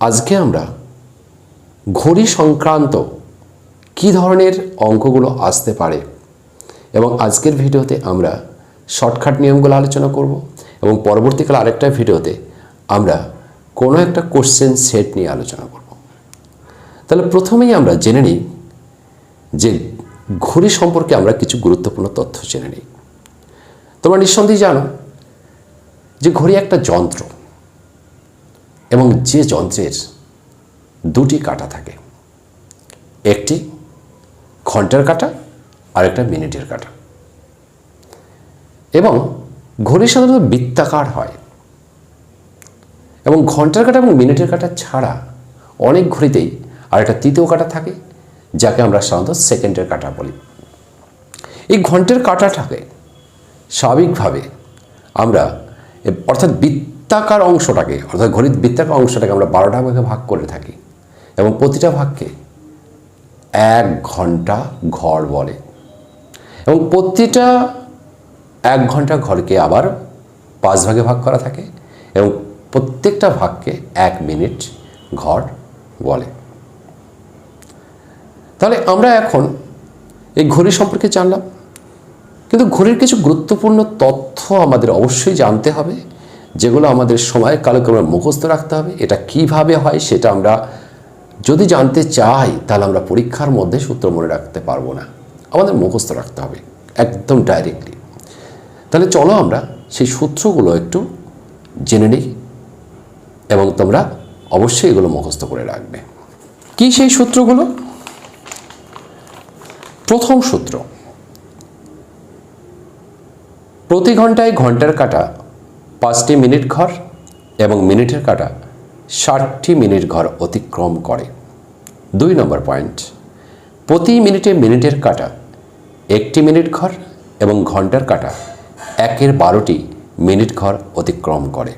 আজকে আমরা ঘড়ি সংক্রান্ত কী ধরনের অঙ্কগুলো আসতে পারে এবং আজকের ভিডিওতে আমরা শর্টকাট নিয়মগুলো আলোচনা করব এবং পরবর্তীকালে আরেকটা ভিডিওতে আমরা কোনো একটা কোশ্চেন সেট নিয়ে আলোচনা করব। তাহলে প্রথমেই আমরা জেনে নিই যে ঘড়ি সম্পর্কে আমরা কিছু গুরুত্বপূর্ণ তথ্য জেনে নিই। তোমরা নিঃসন্দেহে জানো যে ঘড়ি একটা যন্ত্র। এবং যে যন্ত্রের দুটি কাটা থাকে, একটি ঘণ্টার কাটা আর একটা মিনিটের কাটা। এবং ঘড়ি সাধারণত বৃত্তাকার হয়। এবং ঘণ্টার কাটা এবং মিনিটের কাটা ছাড়া অনেক ঘড়িতেই আর একটা তৃতীয় কাটা থাকে, যাকে আমরা সাধারণত সেকেন্ডের কাটা বলি। এই ঘণ্টার কাটাটাকে স্বাভাবিকভাবে আমরা, অর্থাৎ অর্থাৎ বৃত্তাকার অংশটাকে, অর্থাৎ ঘড়ির বৃত্তাকার অংশটাকে আমরা বারোটা ভাগে ভাগ করে থাকি। এবং প্রতিটা ভাগকে এক ঘণ্টা ঘর বলে। এবং প্রতিটা এক ঘণ্টা ঘরকে আবার পাঁচ ভাগে ভাগ করা থাকে এবং প্রত্যেকটা ভাগকে এক মিনিট ঘর বলে। তাহলে আমরা এখন এই ঘড়ি সম্পর্কে জানলাম। কিন্তু ঘড়ির কিছু গুরুত্বপূর্ণ তথ্য আমাদের অবশ্যই জানতে হবে। যেগুলো আমাদের সময় কালক্রমে মুখস্থ রাখতে হবে। এটা কীভাবে হয় সেটা আমরা যদি জানতে চাই, তাহলে আমরা পরীক্ষার মধ্যে সূত্র মনে রাখতে পারব না। আমাদের মুখস্থ রাখতে হবে, একদম ডাইরেক্টলি তাহলে চলো আমরা সেই সূত্রগুলো একটু জেনে নিই এবং তোমরা অবশ্যই এগুলো মুখস্থ করে রাখবে। কি সেই সূত্রগুলো? প্রথম সূত্র, প্রতি ঘন্টায় ঘণ্টার কাটা পাঁচটি মিনিট ঘর এবং মিনিটের কাটা ষাটটি মিনিট ঘর অতিক্রম করে। দুই নম্বর পয়েন্ট, প্রতি মিনিটে মিনিটের কাটা একটি মিনিট ঘর এবং ঘণ্টার কাটা একের বারোটি মিনিট ঘর অতিক্রম করে।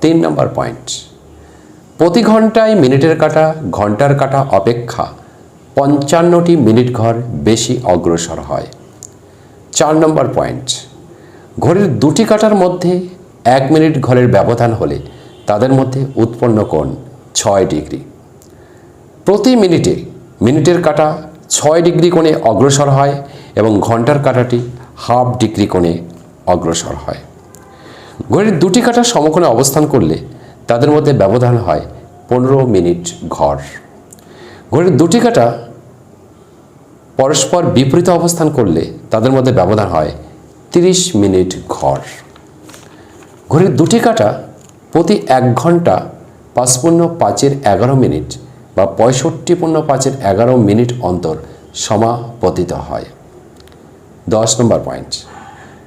তিন নম্বর পয়েন্ট, প্রতি ঘন্টায় মিনিটের কাটা, ঘণ্টার কাটা অপেক্ষা পঞ্চান্নটি মিনিট ঘর বেশি অগ্রসর হয়। চার নম্বর পয়েন্ট, ঘড়ির দুটি কাটার মধ্যে এক মিনিট ঘরের ব্যবধান হলে তাদের মধ্যে উৎপন্ন কোণ ছয় ডিগ্রি। প্রতি মিনিটে মিনিটের কাটা ছয় ডিগ্রি কোণে অগ্রসর হয় এবং ঘণ্টার কাটাটি হাফ ডিগ্রি কোণে অগ্রসর হয়। ঘড়ির দুটি কাটা সমকোণে অবস্থান করলে তাদের মধ্যে ব্যবধান হয় পনেরো মিনিট ঘর। ঘড়ির দুটি কাটা পরস্পর বিপরীত অবস্থান করলে তাদের মধ্যে ব্যবধান হয় তিরিশ মিনিট ঘর। ঘড়ির দুটি কাটা প্রতি এক ঘণ্টা পাঁচপূর্ণ পাঁচের এগারো মিনিট বা পঁয়ষট্টি পূর্ণ পাঁচের এগারো মিনিট অন্তর সমাপতিত হয়। দশ নম্বর পয়েন্ট।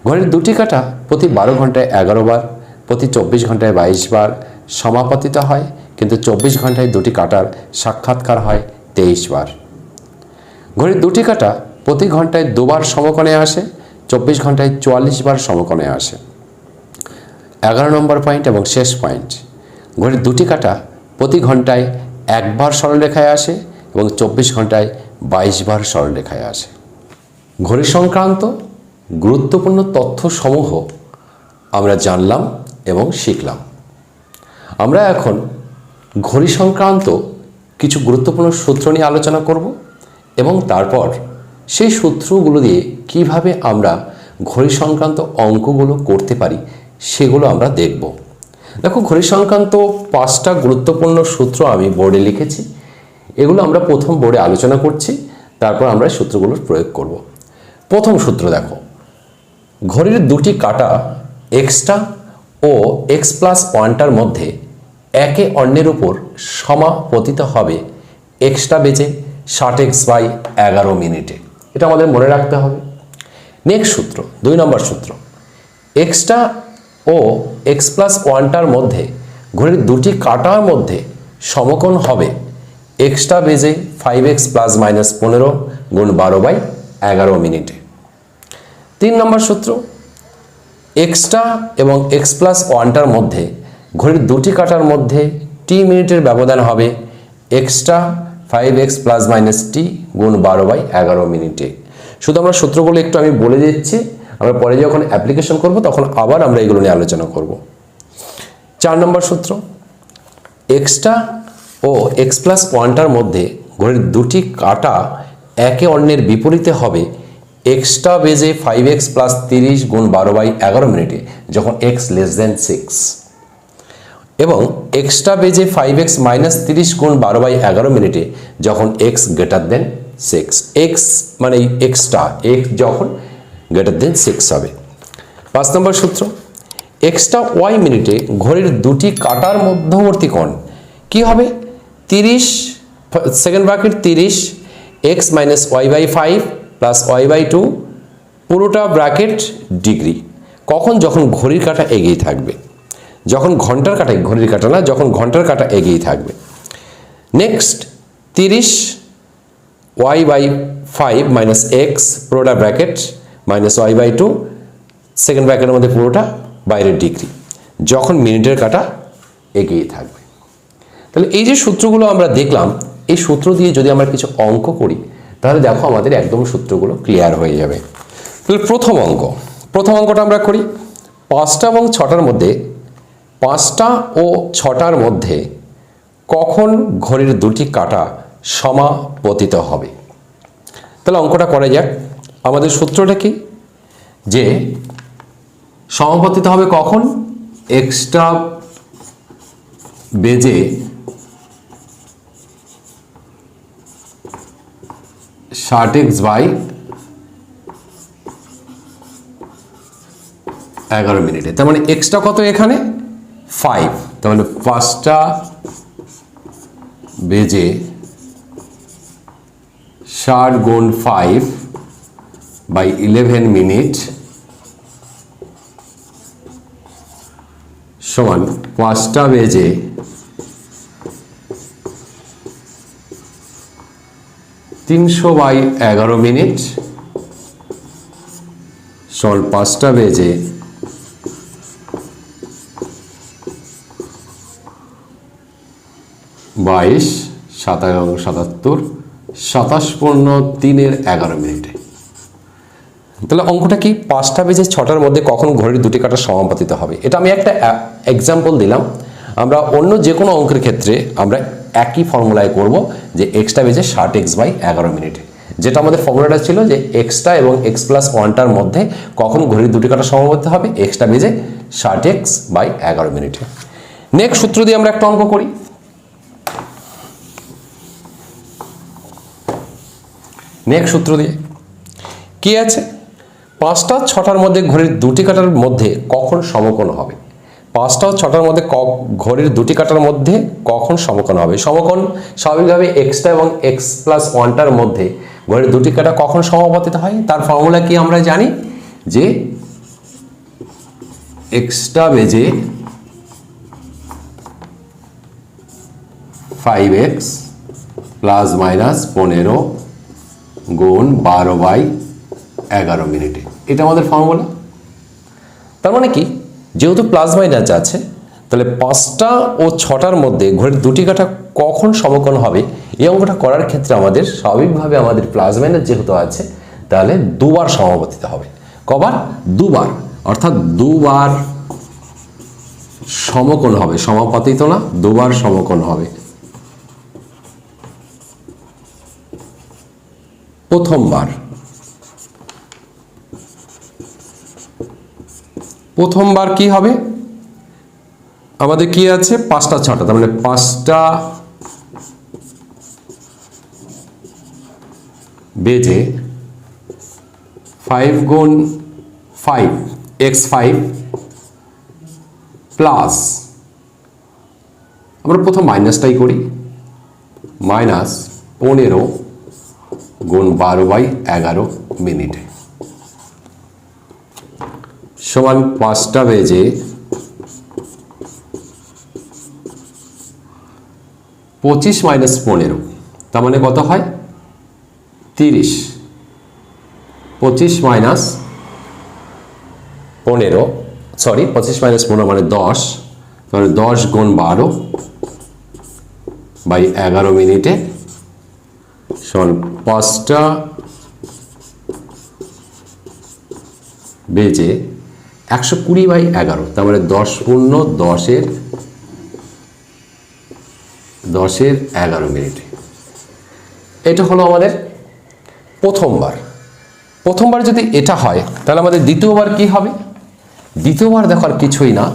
ঘড়ির দুটি কাটা প্রতি বারো ঘন্টায় এগারো বার, প্রতি চব্বিশ ঘন্টায় বাইশ বার সমাপতিত হয়, কিন্তু চব্বিশ ঘন্টায় দুটি কাটার সাক্ষাৎকার হয় তেইশ বার। ঘড়ির দুটি কাটা প্রতি ঘন্টায় দুবার সমকোণে আসে, চব্বিশ ঘন্টায় চুয়াল্লিশ বার সমকোণে আসে। এগারো নম্বর পয়েন্ট এবং শেষ পয়েন্ট ঘড়ির দুটি কাটা প্রতি ঘন্টায় একবার সরলরেখায় আসে এবং চব্বিশ ঘন্টায় বাইশ বার সরলরেখায় আসে। ঘড়ি সংক্রান্ত গুরুত্বপূর্ণ তথ্যসমূহ আমরা জানলাম এবং শিখলাম। আমরা এখন ঘড়ি সংক্রান্ত কিছু গুরুত্বপূর্ণ সূত্র নিয়ে আলোচনা করব এবং তারপর সেই সূত্রগুলো দিয়ে কীভাবে আমরা ঘড়ি সংক্রান্ত অঙ্কগুলো করতে পারি সেগুলো আমরা দেখব। দেখো, ঘড়ি সংক্রান্ত পাঁচটা গুরুত্বপূর্ণ সূত্র আমি বোর্ডে লিখেছি। এগুলো আমরা প্রথম বোর্ডে আলোচনা করছি, তারপর আমরা সূত্রগুলোর প্রয়োগ করব। প্রথম সূত্র দেখো, ঘড়ির দুটি কাটা এক্সট্রা ও এক্স প্লাস ওয়ানটার মধ্যে একে অন্যের উপর সমাপতিত হবে এক্সট্রা বেজে ষাট এক্স বাই এগারো মিনিটে। এটা আমাদের মনে রাখতে হবে। নেক্সট সূত্র, দুই নম্বর সূত্র, এক্সট্রা ও এক্স প্লাস ওয়ানটার মধ্যে ঘড়ির দুটি কাটার মধ্যে সমকোণ হবে। এক্সট্রা বেজে ফাইভ এক্স প্লাস মাইনাস পনেরো গুণ বারো বাই এগারো মিনিটে। তিন নম্বর সূত্র এক্সট্রা এবং এক্স প্লাস ওয়ানটার মধ্যে ঘড়ির দুটি কাটার মধ্যে টি মিনিটের ব্যবধান হবে এক্সট্রা ফাইভ এক্স প্লাস মাইনাস টি গুণ বারো বাই এগারো মিনিটে। শুধু আমরা সূত্রগুলো একটু আমি বলে দিচ্ছি আমরা পরে যখন অ্যাপ্লিকেশন করব, তখন আবার আমরা এগুলো নিয়ে আলোচনা করব। চার নম্বর সূত্র এক্সট্রা ও এক্স প্লাস ওয়ানটার মধ্যে ঘড়ির দুটি কাটা একে অন্যের বিপরীতে হবে এক্সট্রা বেজে ফাইভ এক্স প্লাস তিরিশ গুণ বারো বাই এগারো মিনিটে, যখন এক্স লেস দেন সিক্স এবং এক্সট্রা বেজে ফাইভ এক্স মাইনাস তিরিশ গুণ বারো বাই এগারো মিনিটে, যখন x greater than six x মানে এক্সট্রা এক্স যখন গ্রেটার দেন সিক্স হবে। পাঁচ নম্বর সূত্র এক্সট্রা ওয়াই মিনিটে ঘড়ির দুটি কাটার মধ্যবর্তী কোণ কি হবে? তিরিশ সেকেন্ড ব্র্যাকেট তিরিশ x minus y by five plus y by two পুরোটা ব্র্যাকেট ডিগ্রি কখন? যখন ঘড়ির কাঁটা এগিয়ে থাকবে। যখন ঘণ্টার কাঁটা, ঘড়ির কাঁটা না, যখন ঘণ্টার কাঁটা এগিয়ে থাকবে। নেক্সট তিরিশ y by five minus x পুরোটা bracket minus y by two second ব্র্যাকেটের মধ্যে পুরোটা বাইরের ডিগ্রি যখন মিনিটের কাঁটা এগিয়ে থাকবে। তাহলে এই যে সূত্রগুলো আমরা দেখলাম, এই সূত্র দিয়ে যদি আমরা কিছু অঙ্ক করি, তাহলে দেখো আমাদের একদম সূত্রগুলো ক্লিয়ার হয়ে যাবে। তাহলে প্রথম অঙ্ক। প্রথম অঙ্কটা আমরা করি, পাঁচটা এবং ছটার মধ্যে, পাঁচটা ও ছটার মধ্যে কখন ঘড়ির দুটি কাটা সমাপতিত হবে? তাহলে অঙ্কটা করা যাক। আমাদের সূত্রটা কি? যে সমাপতিত হবে কখন? এক্সট্রা বেজে ষাট এক্স বাই এগারো মিনিটে। তার মানে এক্সট্রা কত এখানে? ফাইভ। তার মানে পাঁচটা বেজে ষাট গুণ ফাইভ বাই ইলেভেন মিনিট সমান পাঁচটা বেজে তিনশো বাই এগারো মিনিট সমান পাঁচটা বেজে বাইশ, সাতাশ, সাতাত্তর, সাতাশ পূর্ণ তিনের এগারো মিনিটে। তাহলে অঙ্কটা কি? পাঁচটা বেজে ছটার মধ্যে কখন ঘড়ির দুটি কাটা সমাপাতিত হবে? এটা আমি একটা এক্সাম্পল দিলাম। আমরা অন্য যে কোনো অঙ্কের ক্ষেত্রে আমরা একই ফর্মুলায় করব যে এক্সটা বেজে ষাট এক্স বাই এগারো মিনিট। যেটা আমাদের ফর্মুলাটা ছিল যে এক্সটা এবং এক্স প্লাস ওয়ানটার মধ্যে কখন ঘড়ির দুটি কাটা সমাপতিত হবে? এক্সটা বেজে ষাট এক্স বাই এগারো মিনিটে। নেক্সট সূত্র দিয়ে আমরা একটা অঙ্ক করি। নেক্সট সূত্র দিয়ে। কি আছে? পাঁচটা ছটার মধ্যে ঘড়ির দুটি কাটার মধ্যে কখন সমকোণ হবে? পাঁচটা ছটার মধ্যে ক- ঘড়ির দুটি কাটার মধ্যে কখন সমকোণ হবে? সমকোণ স্বাভাবিকভাবে এক্সটা এবং এক্স প্লাস ওয়ানটার মধ্যে ঘড়ির দুটি কাটা কখন সমাপতিত হয়? তার ফর্মুলা কি আমরা জানি? যে এক্সটা বেজে ফাইভ এক্স প্লাস মাইনাস পনেরো গুণ বারো বাই এগারো মিনিটে। এটা আমাদের ফর্মুলা তার মানে কি? যেহেতু প্লাস মাইনাস আছে, তাহলে পাঁচটা ও ছটার মধ্যে ঘড়ির দুটি কাঠা কখন সমকোণ হবে, এই অঙ্কটা করার ক্ষেত্রে আমাদের স্বাভাবিকভাবে আমাদের প্লাস মাইনাস যেহেতু আছে, তাহলে দুবার সমাপতিত হবে। কবার? দুবার। অর্থাৎ দুবার সমকোণ হবে। সমাপতিত না, দুবার সমকোণ হবে। প্রথমবার। প্রথমবার কি হবে? আমাদের কি আছে? পাঁচটা, ছটা। তার মানে পাঁচটা বেজে ফাইভ গুণ ফাইভ এক্স ফাইভ প্লাস আমরা প্রথম মাইনাসটাই করি। মাইনাস পনেরো গুণ বারো বাই এগারো মিনিটে। সমান পাঁচটা বেজে পঁচিশ মাইনাস পনেরো। তার মানে কত হয়? তিরিশ। পঁচিশ মাইনাস পনেরো সরি পঁচিশ মাইনাস পনেরো মানে দশ। তাহলে দশ গুণ বারো বাই এগারো মিনিটে সমান পাঁচটা বেজে একশো কুড়ি বাই এগারো, তার মানে দশ পূর্ণ দশের দশের এগারো মিনিট। এটা হলো আমাদের প্রথমবার। প্রথমবার যদি এটা হয়, তাহলে আমাদের দ্বিতীয়বার কি হবে? দ্বিতীয়বার দেখার কিছুই না।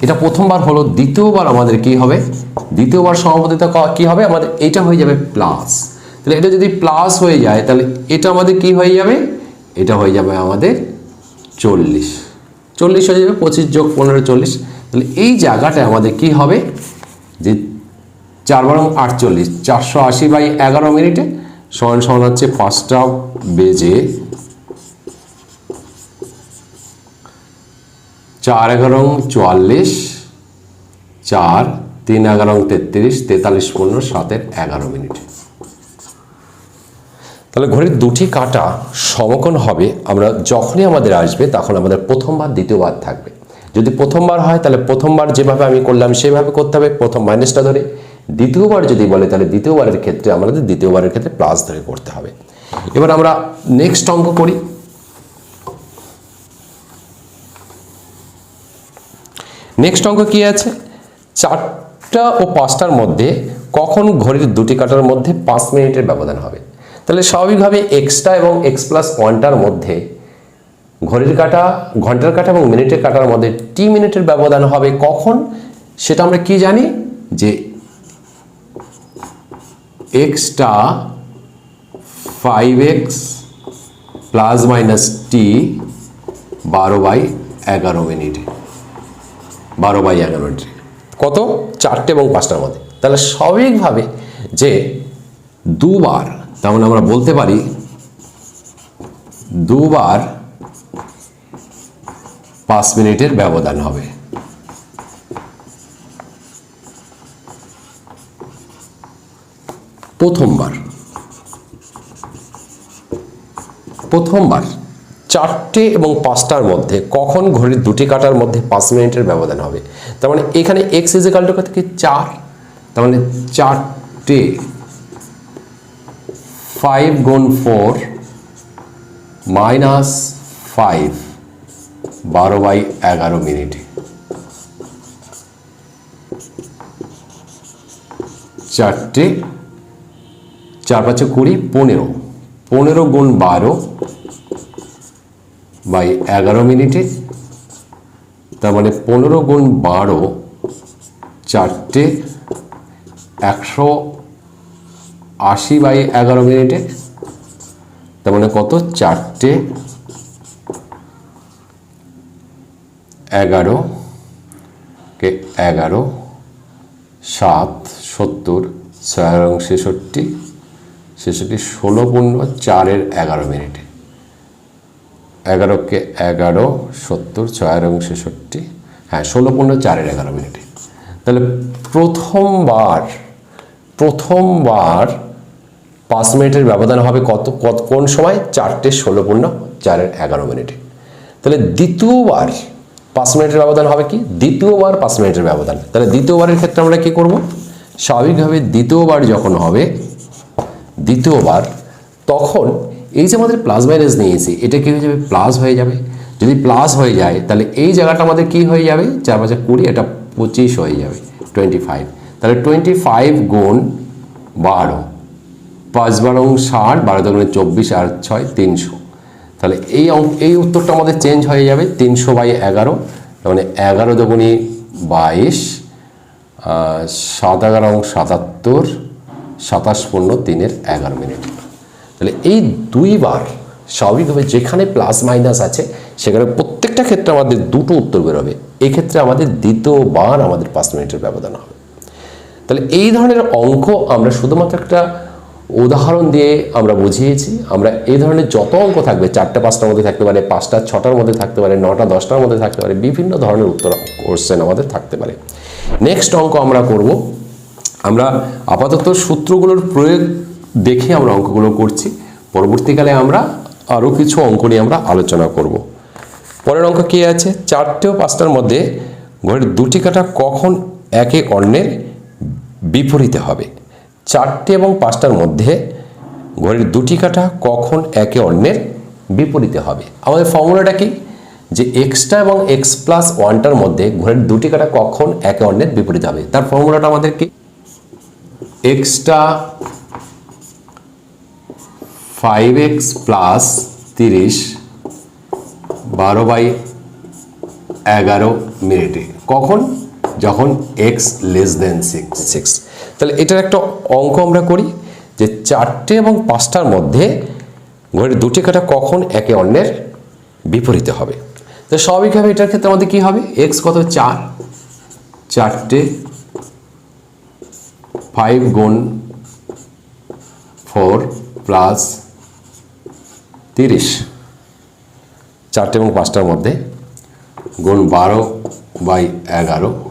এটা প্রথমবার হলো, দ্বিতীয়বার আমাদের কি হবে? দ্বিতীয়বার সমাপতিত ক- হবে? আমাদের এটা হয়ে যাবে প্লাস। তাহলে এটা যদি প্লাস হয়ে যায়, তাহলে এটা আমাদের কি হয়ে যাবে? এটা হয়ে যাবে আমাদের চল্লিশ। চল্লিশ হয়ে যাবে, পঁচিশ যোগ পনেরো, চল্লিশ। তাহলে এই জায়গাটায় আমাদের কি হবে? যে চার বারং আটচল্লিশ, চারশো আশি বাই এগারো মিনিটে সমান সমান হচ্ছে পাঁচটা বেজে চার এগারো চুয়াল্লিশ, চার তিন এগারো তেত্রিশ, তেতাল্লিশ পনেরো, সাতের এগারো মিনিট। তাহলে ঘড়ির দুটি কাটা সমকোণ হবে। আমরা যখনই আমাদের আসবে, তখন আমাদের প্রথমবার, দ্বিতীয়বার থাকবে। যদি প্রথমবার হয়, তাহলে প্রথমবার যেভাবে আমি করলাম, সেভাবে করতে হবে, প্রথম মাইনাসটা ধরে। দ্বিতীয়বার যদি বলে, তাহলে দ্বিতীয়বারের ক্ষেত্রে আমাদের দ্বিতীয়বারের ক্ষেত্রে প্লাস ধরে করতে হবে। এবার আমরা নেক্সট অঙ্ক করি। নেক্সট অঙ্ক কি আছে? চারটা ও পাঁচটার মধ্যে কখন ঘড়ির দুটি কাটার মধ্যে পাঁচ মিনিটের ব্যবধান হবে? তাহলে স্বাভাবিকভাবে এক্সটা এবং এক্স প্লাস ওয়ানটার মধ্যে ঘড়ির কাটা, ঘণ্টার কাটা এবং মিনিটের কাটার মধ্যে টি মিনিটের ব্যবধান হবে কখন? সেটা আমরা কি জানি? যে এক্সটা ফাইভ এক্স প্লাস মাইনাস টি বারো বাই এগারো মিনিট। বারো বাই এগারো মিনিট। কত? চারটে এবং পাঁচটার মধ্যে। তাহলে স্বাভাবিকভাবে যে দুবার তার মানে আমরা বলতে পারি দুবার পাঁচ মিনিটের ব্যবধান হবে। প্রথমবার। প্রথমবার চারটে এবং পাঁচটার মধ্যে কখন ঘড়ির দুটি কাটার মধ্যে পাঁচ মিনিটের ব্যবধান হবে? তার মানে এখানে এক্স ইজিকাল টু থেকে চার। তার মানে চারটে ফাইভ গুণ ফোর মাইনাস ফাইভ বারো বাই এগারো মিনিটে। চারটে, চার পাঁচে কুড়ি, পনেরো। পনেরো গুণ বারো বাই এগারো মিনিটে, তার মানে পনেরো গুণ বারো, চারটে, একশো আশি বাই এগারো মিনিটে। তার মানে কত? চারটে এগারো। কে? এগারো। সাত, সত্তর, ছয় ছেষট্টি। ছেষট্টি, ষোলো পূর্ণ চারের এগারো মিনিটে। এগারোকে এগারো, সত্তর, ছয় এবং ছেষট্টি। হ্যাঁ ষোলো পনেরো চারের এগারো মিনিটে। তাহলে প্রথমবার প্রথমবার পাঁচ মিনিটের ব্যবধান হবে কত কত, কোন সময়? চারটে ষোলো পূর্ণ চারের এগারো মিনিটে। তাহলে দ্বিতীয়বার পাঁচ মিনিটের ব্যবধান হবে কি? দ্বিতীয়বার পাঁচ মিনিটের ব্যবধান। তাহলে দ্বিতীয়বারের ক্ষেত্রে আমরা কি করব? স্বাভাবিকভাবে দ্বিতীয়বার যখন হবে, দ্বিতীয়বার তখন এই যে আমাদের প্লাস মাইনাস নিয়েছি, এটা কি হয়ে যাবে? প্লাস হয়ে যাবে। যদি প্লাস হয়ে যায়, তাহলে এই জায়গাটা আমাদের কি হয়ে যাবে? চার পাঁচে কুড়ি, এটা পঁচিশ হয়ে যাবে টোয়েন্টি ফাইভ তাহলে টোয়েন্টি ফাইভ গুণ বারো, পাঁচ বারো ষাট, বারো দোকানে চব্বিশ আর ছয় তিনশো। তাহলে এই এই উত্তরটা আমাদের চেঞ্জ হয়ে যাবে তিনশো বাই এগারো মানে এগারো দোকানি বাইশ সাত এগারো সাতাত্তর, সাতাশ পূর্ণ তিনের এগারো মিনিট। তাহলে এই দুইবার স্বাভাবিকভাবে যেখানে প্লাস মাইনাস আছে, সেখানে প্রত্যেকটা ক্ষেত্রে আমাদের দুটো উত্তর বেরোবে। এক্ষেত্রে আমাদের দ্বিতীয়বার আমাদের পাঁচ মিনিটের ব্যবধান হবে। তাহলে এই ধরনের অঙ্ক আমরা শুধুমাত্র একটা উদাহরণ দিয়ে আমরা বুঝিয়েছি। আমরা এই ধরনের যত অঙ্ক থাকবে, চারটে, পাঁচটার মধ্যে থাকতে পারে, পাঁচটা, ছটার মধ্যে থাকতে পারে, নটা, দশটার মধ্যে থাকতে পারে, বিভিন্ন ধরনের উত্তর কোশ্চেন আমাদের থাকতে পারে। নেক্সট অঙ্ক আমরা করব। আমরা আপাতত সূত্রগুলোর প্রয়োগ দেখে আমরা অঙ্কগুলো করছি। পরবর্তীকালে আমরা আরও কিছু অঙ্ক নিয়ে আমরা আলোচনা করব। পরের অঙ্ক কী আছে? চারটে ও পাঁচটার মধ্যে ঘরের দুটি কাটা কখন একে অন্যের বিপরীতে হবে। চারটে এবং পাঁচটার মধ্যে ঘড়ির দুটি কাটা কখন একে অন্যের বিপরীতে হবে। আমাদের ফর্মুলাটা কি? যে এক্সটা এবং এক্স প্লাস ওয়ানটার মধ্যে ঘড়ির দুটি কাটা কখন একে অন্যের বিপরীতে হবে। তার ফর্মুলাটা আমাদের কি? এক্সটা ফাইভ এক্স প্লাস তিরিশ বারো বাই এগারো মিনিটে। কখন? যখন x less than six six তাহলে এটার একটা অঙ্ক আমরা করি যে চারটে এবং পাঁচটার মধ্যে ঘড়ির দুটি কাটা কখন একে অন্যের বিপরীতে হবে? তো স্বাভাবিকভাবে এটার ক্ষেত্রে আমাদের কি হবে? এক্স কত? চার। চারটে ফাইভ গুণ ফোর প্লাস তিরিশ। চারটে এবং পাঁচটার মধ্যে গুণ বারো বাই এগারো।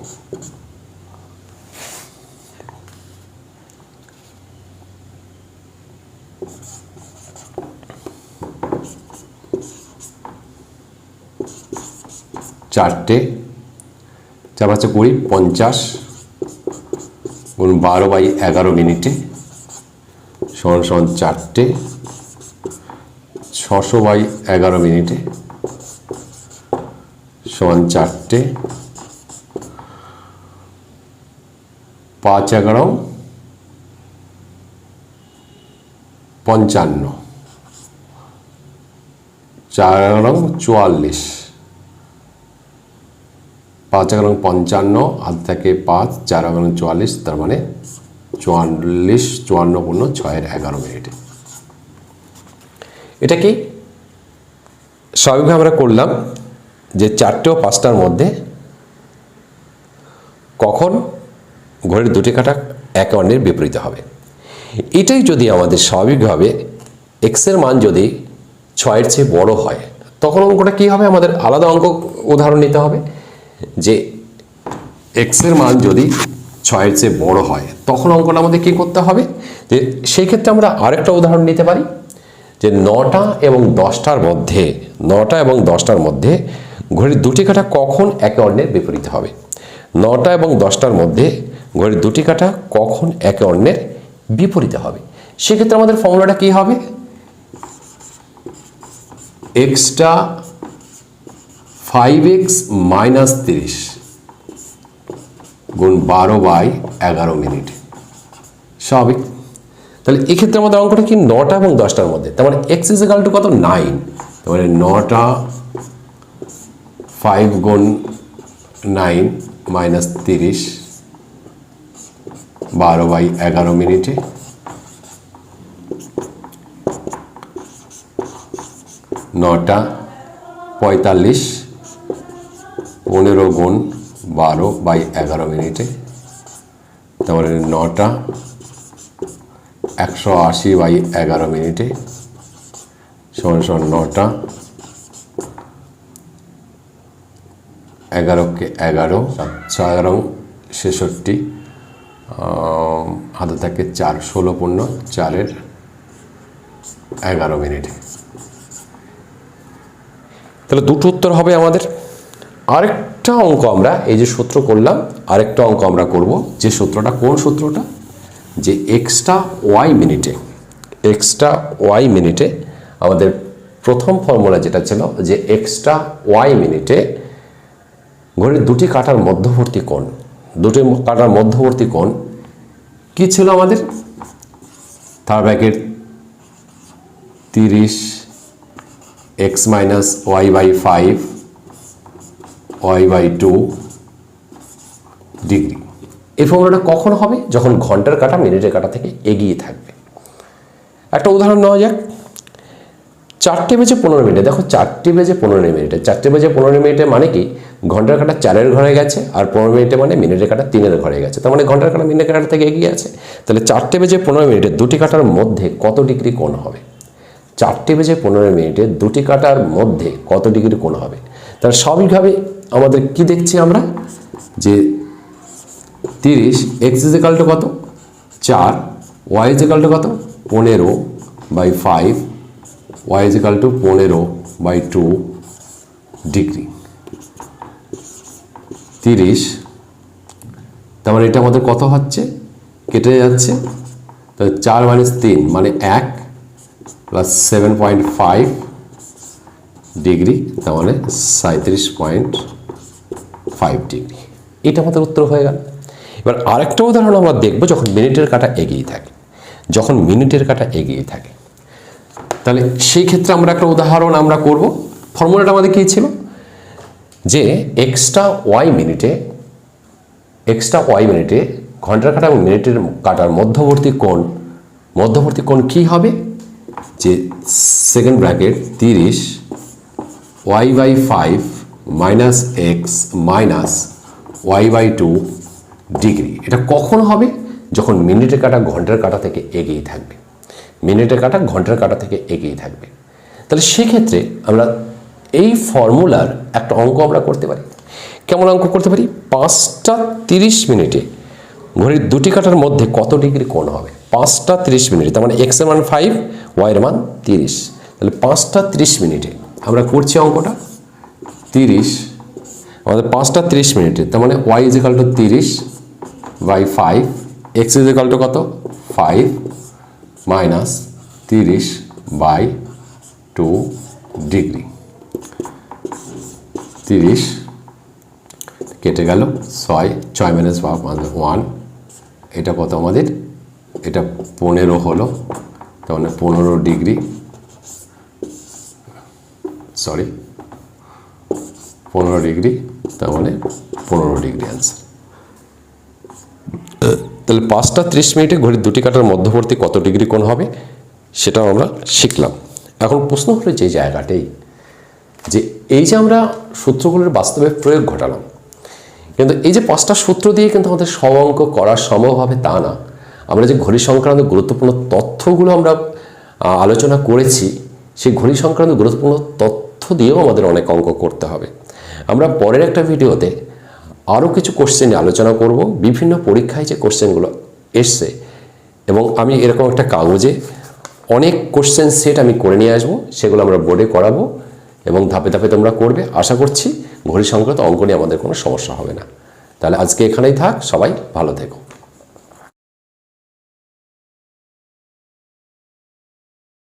চারটে চার পাঁচে কুড়ি পঞ্চাশ, গুণ বারো বাই এগারো মিনিটে, সমান সমান চারটে, ছশো বাই এগারো মিনিটে, সমান চারটে, পাঁচ এগারো, পঞ্চান্ন, চার এগারো, চুয়াল্লিশ। পাঁচ এগারো পঞ্চান্ন হাত থেকে পাঁচ, চার এগারো চুয়াল্লিশ, তার মানে চুয়াল্লিশ, চুয়ান্ন পূর্ণ ছয়ের এগারো মিনিটে। এটা কি? স্বাভাবিকভাবে আমরা করলাম যে চারটে ও পাঁচটার মধ্যে কখন ঘড়ির দুটি কাটা একে অন্যের বিপরীতে হবে। এটাই যদি আমাদের স্বাভাবিকভাবে এক্সের মান যদি ছয়ের চেয়ে বড় হয়, তখন অঙ্কটা কী হবে? আমাদের আলাদা অঙ্ক উদাহরণ নিতে হবে। যে এক্সের মান যদি ছয়ের চেয়ে বড় হয়, তখন অঙ্কটা আমাদের কী করতে হবে? যে সেই ক্ষেত্রে আমরা আরেকটা উদাহরণ নিতে পারি, যে নটা এবং দশটার মধ্যে, নটা এবং দশটার মধ্যে ঘড়ির দুটি কাটা কখন একে অন্যের বিপরীতে হবে? নটা এবং দশটার মধ্যে ঘড়ির দুটি কাটা কখন একে অন্যের বিপরীতে হবে? সেক্ষেত্রে আমাদের ফর্মুলাটা কী হবে? এক্সটা ফাইভ এক্স মাইনাস তিরিশ গুণ বারো বাই এগারো মিনিট। স্বাভাবিক? তাহলে এক্ষেত্রে আমাদের অঙ্কটা কি নটা এবং দশটার মধ্যে? তার মানে এক্স ইজ টু কত? নাইন তার মানে নটা ফাইভ গুণ নাইন মাইনাস তিরিশ বারো বাই এগারো মিনিটে। নটা পঁয়তাল্লিশ পনেরো গুণ বারো বাই এগারো মিনিটে, তারপরে নটা, একশো আশি বাই এগারো মিনিটে, সমান সমান নটা, এগারোকে এগারো ছয় এগারো ছেষট্টি হাতে থাকে চার, ষোলো পূর্ণ চারের এগারো মিনিটে। তাহলে দুটো উত্তর হবে আমাদের। আরেকটা অঙ্ক আমরা এই যে সূত্র করলাম, আরেকটা অঙ্ক আমরা করব। যে সূত্রটা, কোন সূত্রটা? যে এক্সট্রা ওয়াই মিনিটে, এক্সট্রা ওয়াই মিনিটে আমাদের প্রথম ফর্মুলা যেটা ছিল, যে এক্সট্রা ওয়াই মিনিটে ঘড়ির দুটি কাটার মধ্যবর্তী কোণ, দুটি কাটার মধ্যবর্তী কোণ কি ছিল আমাদের? থার্ড ব্র্যাকেট তিরিশ x minus y by five y by two degree এই ফর্মুলাটা কখন হবে? যখন ঘণ্টার কাটা মিনিটের কাটা থেকে এগিয়ে থাকবে। একটা উদাহরণ নেওয়া যাক। চারটে বেজে পনেরো মিনিটে, দেখো চারটে বেজে পনেরো মিনিটে, চারটে বেজে পনেরো মিনিটে মানে কি? ঘণ্টার কাটা চারের ঘরে গেছে আর পনেরো মিনিটে মানে মিনিটের কাটা তিনের ঘরে গেছে। তার মানে ঘণ্টার কাটা মিনিটের কাটা থেকে এগিয়ে আছে। তাহলে চারটে বেজে পনেরো মিনিটে দুটি কাটার মধ্যে কত ডিগ্রি কোণ হবে? চারটে বেজে পনেরো মিনিটে দুটি কাটার মধ্যে কত ডিগ্রি কোণ হবে? তাহলে স্বাভাবিকভাবে আমাদের কি দেখছি আমরা? যে তিরিশ এক্স ইজিকাল টু কত? চার ওয়াই ইজিকাল টু কত? পনেরো by five y is equal two পনেরো বাই টু ডিগ্রি তিরিশ, তার মানে এটা আমাদের কত হচ্ছে? কেটে যাচ্ছে। তো চার মাইনাস তিন মানে এক plus seven point five degree তার মানে সাঁত্রিশ পয়েন্ট ফাইভ ডিগ্রি এটা আমাদের উত্তর হয়ে গেল। এবার আরেকটা উদাহরণ আমরা দেখব যখন মিনিটের কাটা এগিয়ে থাকে। যখন মিনিটের কাটা এগিয়ে থাকে। তাহলে সেই ক্ষেত্রে আমরা একটা উদাহরণ আমরা করব। ফর্মুলাটা আমাদের কী ছিল? যে এক্সট্রা ওয়াই মিনিটে, এক্সট্রা ওয়াই মিনিটে ঘণ্টার কাটা এবং মিনিটের কাটার মধ্যবর্তী কোণ মধ্যবর্তী কোণ কী হবে? যে সেকেন্ড ব্র্যাকেট তিরিশ y by five minus x minus y by two degree এটা কখন হবে? যখন মিনিটের কাটা ঘণ্টার কাটা থেকে এগিয়ে থাকবে। মিনিটের কাটা ঘণ্টার কাটা থেকে এগিয়ে থাকবে। তাহলে সেক্ষেত্রে আমরা এই ফর্মুলার একটা অঙ্ক আমরা করতে পারি। কেমন অঙ্ক করতে পারি? পাঁচটা তিরিশ মিনিটে ঘড়ির দুটি কাটার মধ্যে কত ডিগ্রি কোণ হবে? পাঁচটা তিরিশ মিনিটে, তার মানে এক্সের মান ফাইভ ওয়াইয়ের মান তিরিশ। তাহলে পাঁচটা তিরিশ মিনিটে আমরা করছি অঙ্কটা। তিরিশ, আমাদের পাঁচটা তিরিশ মিনিটে, তার মানে ওয়াই ইজ ইকাল টু তিরিশ by five X is equal কত? ফাইভ মাইনাস তিরিশ বাই টু ডিগ্রি তিরিশ কেটে গেল ছয় ছয় মাইনাস ওয়ান এটা কত আমাদের? এটা পনেরো হলো, তার মানে পনেরো ডিগ্রি সরি পনেরো ডিগ্রি তার মানে পনেরো ডিগ্রি অ্যান্সার তাহলে পাঁচটা ত্রিশ মিনিটে ঘড়ির দুটি কাটার মধ্যবর্তী কত ডিগ্রি কোণ হবে, সেটাও আমরা শিখলাম। এখন প্রশ্ন হলো যে জায়গাটাই, যে এই যে আমরা সূত্রগুলোর বাস্তবে প্রয়োগ ঘটালাম, কিন্তু এই যে পাঁচটা সূত্র দিয়ে কিন্তু আমাদের সব অঙ্ক করা সম্ভব হবে তা না। আমরা যে ঘড়ি সংক্রান্ত গুরুত্বপূর্ণ তথ্যগুলো আমরা আলোচনা করেছি, সেই ঘড়ি সংক্রান্ত গুরুত্বপূর্ণ তথ্য দিয়েও আমাদের অনেক অঙ্ক করতে হবে। আমরা পরের একটা ভিডিওতে আরও কিছু কোশ্চেন আলোচনা করব, বিভিন্ন পরীক্ষায় যে কোশ্চেনগুলো এসছে এবং আমি এরকম একটা কাগজে অনেক কোশ্চেন সেট আমি করে নিয়ে আসব, সেগুলো আমরা বোর্ডে করাবো এবং ধাপে ধাপে তোমরা করবে। আশা করছি ঘড়ি সংক্রান্ত অঙ্ক নিয়ে আমাদের কোনো সমস্যা হবে না। তাহলে আজকে এখানেই থাক, সবাই ভালো থেকো।